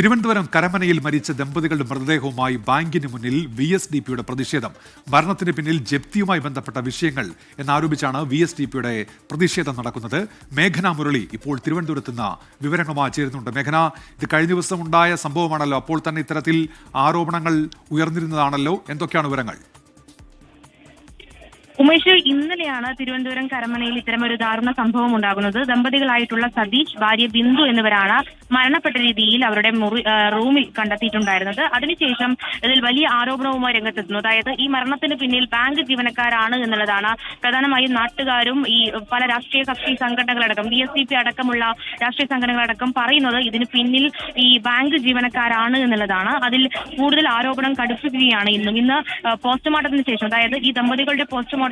തിരുവനന്തപുരം കരമനയിൽ മരിച്ച ദമ്പതികളുടെ മൃതദേഹവുമായി ബാങ്കിന് മുന്നിൽ വി എസ് ഡി പിയുടെ പ്രതിഷേധം. മരണത്തിന് പിന്നിൽ ജപ്തിയുമായി ബന്ധപ്പെട്ട വിഷയങ്ങൾ എന്നാരോപിച്ചാണ് വി എസ് ഡി പിയുടെ പ്രതിഷേധം നടക്കുന്നത്. മേഘന മുരളി ഇപ്പോൾ തിരുവനന്തപുരത്ത് നിന്ന് വിവരങ്ങളുമായി ചേരുന്നുണ്ട്. മേഘന ഇത് കഴിഞ്ഞ ദിവസം ഉണ്ടായ സംഭവമാണല്ലോ. അപ്പോൾ തന്നെ ഇത്തരത്തിൽ ആരോപണങ്ങൾ ഉയർന്നിരുന്നതാണല്ലോ. എന്തൊക്കെയാണ് വിവരങ്ങൾ? ഉമേഷ് ഇന്നലെയാണ് തിരുവനന്തപുരം കരമനയിൽ ഇത്തരമൊരു ദാരുണ സംഭവം ഉണ്ടാകുന്നത്. ദമ്പതികളായിട്ടുള്ള സതീഷ് ഭാര്യ ബിന്ദു എന്നിവരാണ് മരണപ്പെട്ട രീതിയിൽ അവരുടെ മുറി റൂമിൽ കണ്ടെത്തിയിട്ടുണ്ടായിരുന്നത്. അതിനുശേഷം ഇതിൽ വലിയ ആരോപണവുമായി രംഗത്തെത്തുന്നു. അതായത് ഈ മരണത്തിന് പിന്നിൽ ബാങ്ക് ജീവനക്കാരാണ് എന്നുള്ളതാണ് പ്രധാനമായും നാട്ടുകാരും ഈ പല രാഷ്ട്രീയ കക്ഷി സംഘടനകളടക്കം ബി എസ് സി പി അടക്കമുള്ള രാഷ്ട്രീയ സംഘടനകളടക്കം പറയുന്നത് ഇതിന് പിന്നിൽ ഈ ബാങ്ക് ജീവനക്കാരാണ് എന്നുള്ളതാണ്. അതിൽ കൂടുതൽ ആരോപണം കടുപ്പിക്കുകയാണ് ഇന്നും. ഇന്ന് പോസ്റ്റ്മോർട്ടത്തിന് ശേഷം അതായത് ഈ ദമ്പതികളുടെ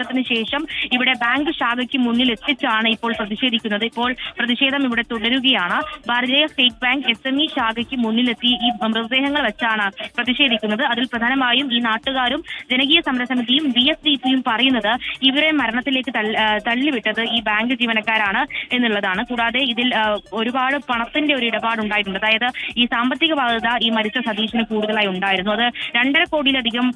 പോസ്റ്റ്മോർട്ടത്തിന് ശേഷം ഇവിടെ ബാങ്ക് ശാഖയ്ക്ക് മുന്നിൽ എത്തിച്ചാണ് ഇപ്പോൾ പ്രതിഷേധിക്കുന്നത്. ഇപ്പോൾ പ്രതിഷേധം ഇവിടെ തുടരുകയാണ്. Bharatiya State Bank S M E ശാഖയ്ക്ക് മുന്നിലെത്തി ഈ മൃതദേഹങ്ങൾ വെച്ചാണ് പ്രതിഷേധിക്കുന്നത്. അതിൽ പ്രധാനമായും ഈ നാട്ടുകാരും ജനകീയ സമരസമിതിയും ബി എസ് ഡി പിയും പറയുന്നത് ഇവരെ മരണത്തിലേക്ക് തള്ളിവിട്ടത് ഈ ബാങ്ക് ജീവനക്കാരാണ് എന്നുള്ളതാണ്. കൂടാതെ ഇതിൽ ഒരുപാട് പണത്തിന്റെ ഒരു ഇടപാടുണ്ടായിട്ടുണ്ട്. അതായത് ഈ സാമ്പത്തിക ബാധ്യത ഈ മരിച്ച സതീഷിന് കൂടുതലായി ഉണ്ടായിരുന്നു. അത് രണ്ടര കോടിയിലധികം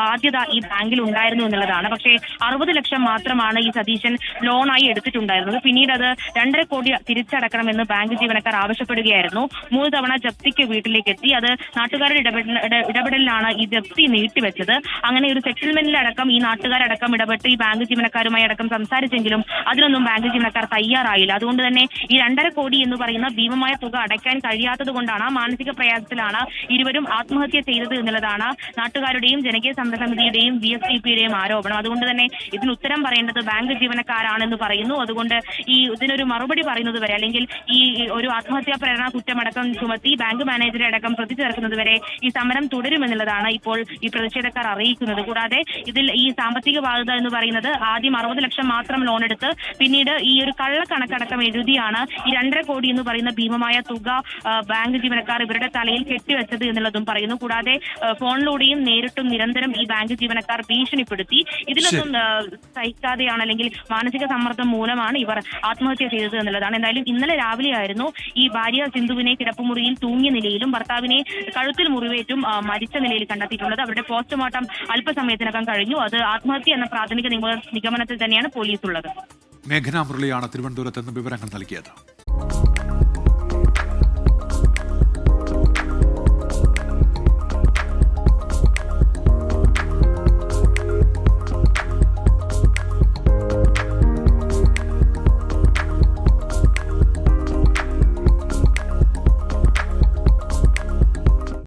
ബാധ്യത ഈ ബാങ്കിൽ ഉണ്ടായിരുന്നു എന്നുള്ളതാണ്. പക്ഷേ അറുപത് ലക്ഷം മാത്രമാണ് ഈ സതീശൻ ലോണായി എടുത്തിട്ടുണ്ടായിരുന്നത്. പിന്നീട് അത് രണ്ടര കോടി തിരിച്ചടക്കണമെന്ന് ബാങ്ക് ജീവനക്കാർ ആവശ്യപ്പെടുകയായിരുന്നു. മൂന്ന് തവണ ജപ്തിക്ക് വീട്ടിലേക്ക് എത്തി അത് നാട്ടുകാരുടെ ഇടപെടൽ ഇടപെടലിലാണ് ഈ ജപ്തി നീട്ടിവെച്ചത്. അങ്ങനെ ഒരു സെറ്റിൽമെന്റിലടക്കം ഈ നാട്ടുകാരടക്കം ഇടപെട്ട് ഈ ബാങ്ക് ജീവനക്കാരുമായി അടക്കം സംസാരിച്ചെങ്കിലും അതിനൊന്നും ബാങ്ക് ജീവനക്കാർ തയ്യാറായില്ല. അതുകൊണ്ട് തന്നെ ഈ രണ്ടര കോടി എന്ന് പറയുന്ന ഭീമമായ തുക അടയ്ക്കാൻ കഴിയാത്തത് കൊണ്ടാണ് മാനസിക പ്രയാസത്തിലാണ് ഇരുവരും ആത്മഹത്യ ചെയ്തത് എന്നുള്ളതാണ് നാട്ടുകാരുടെയും ജനകീയ സമരസമിതിയുടെയും ബി എസ് ഡി പിയുടെയും ആരോപണം. അതുകൊണ്ട് തന്നെ ഇതിന് ഉത്തരം പറയേണ്ടത് ബാങ്ക് ജീവനക്കാരാണെന്ന് പറയുന്നു. അതുകൊണ്ട് ഈ ഇതിനൊരു മറുപടി പറയുന്നത് വരെ അല്ലെങ്കിൽ ഈ ഒരു ആത്മഹത്യാ പ്രേരണ കുറ്റമടക്കം ചുമത്തി ബാങ്ക് മാനേജറെ അടക്കം പ്രതി ചേർക്കുന്നത് വരെ ഈ സമരം തുടരുമെന്നുള്ളതാണ് ഇപ്പോൾ ഈ പ്രതിഷേധക്കാർ അറിയിക്കുന്നത്. കൂടാതെ ഇതിൽ ഈ സാമ്പത്തിക ബാധ്യത എന്ന് പറയുന്നത് ആദ്യം അറുപത് ലക്ഷം മാത്രം ലോൺ എടുത്ത് പിന്നീട് ഈ ഒരു കള്ളക്കണക്കടക്കം എഴുതിയാണ് ഈ രണ്ടര കോടി എന്ന് പറയുന്ന ഭീമമായ തുക ബാങ്ക് ജീവനക്കാർ ഇവരുടെ തലയിൽ കെട്ടിവെച്ചത് എന്നുള്ളതും പറയുന്നു. കൂടാതെ ഫോണിലൂടെയും നേരിട്ടും നിരന്തരം ഈ ബാങ്ക് ജീവനക്കാർ ഭീഷണിപ്പെടുത്തി. ഇതിലൊന്നും സഹിക്കാതെയാണ് അല്ലെങ്കിൽ മാനസിക സമ്മർദ്ദം മൂലമാണ് ഇവർ ആത്മഹത്യ ചെയ്തത് എന്നുള്ളതാണ്. എന്തായാലും ഇന്നലെ രാവിലെയായിരുന്നു ഈ ഭാര്യ സിന്ധുവിനെ കിടപ്പുമുറിയിൽ തൂങ്ങിയ നിലയിലും ഭർത്താവിനെ കഴുത്തിൽ മുറിവേറ്റും മരിച്ച നിലയിൽ കണ്ടെത്തിയിട്ടുള്ളത്. അവരുടെ പോസ്റ്റ്മോർട്ടം അല്പസമയത്തിനകം കഴിഞ്ഞു. അത് ആത്മഹത്യ എന്ന പ്രാഥമിക നിഗമനത്തിൽ തന്നെയാണ് പോലീസ് ഉള്ളത് മേഘനാ മുരളിയാണ് തിരുവനന്തപുരത്ത് നിന്ന് വിവരങ്ങൾ നൽകിയത്.